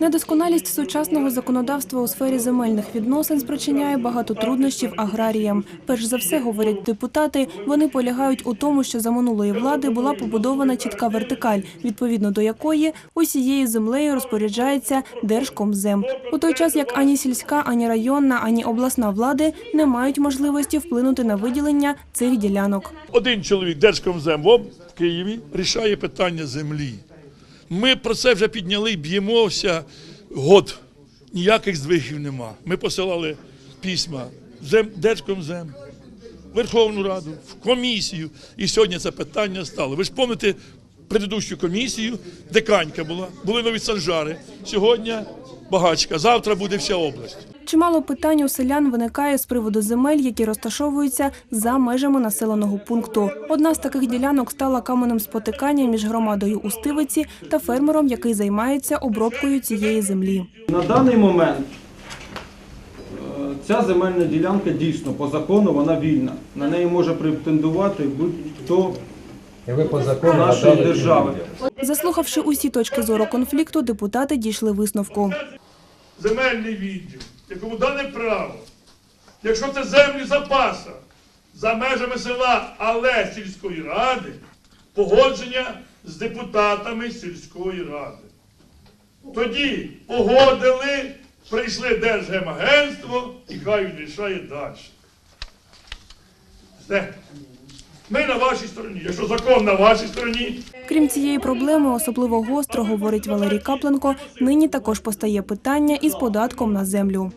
Недосконалість сучасного законодавства у сфері земельних відносин спричиняє багато труднощів аграріям. Перш за все, говорять депутати, вони полягають у тому, що за минулої влади була побудована чітка вертикаль, відповідно до якої усією землею розпоряджається Держкомзем. У той час як ані сільська, ані районна, ані обласна влади не мають можливості вплинути на виділення цих ділянок. Один чоловік Держкомзем в Києві рішає питання землі. Ми про це вже підняли б'ємося год. Ніяких здвигів нема. Ми посилали письма зем, Держкомзем, Верховну Раду, в комісію. І сьогодні це питання стало. Ви ж пам'ятаєте предыдущу комісію, де Канька була, були нові санжари. Сьогодні багачка, завтра буде вся область. Чимало питань у селян виникає з приводу земель, які розташовуються за межами населеного пункту. Одна з таких ділянок стала каменем спотикання між громадою Устивиці та фермером, який займається обробкою цієї землі. На даний момент е, ця земельна ділянка дійсно по закону вона вільна. На неї може претендувати будь-хто І ви по закону нашої держави. Заслухавши усі точки зору конфлікту, депутати дійшли висновку. Земельний відділ, якому дане право, якщо це землі запаса за межами села, але сільської ради, погодження з депутатами сільської ради. Тоді погодили, прийшли Держгемагентство і хай він далі. Все. Ми на вашій стороні. Якщо закон на вашій стороні, Крім цієї проблеми, особливо гостро, говорить Валерій Капленко, нині також постає питання із податком на землю.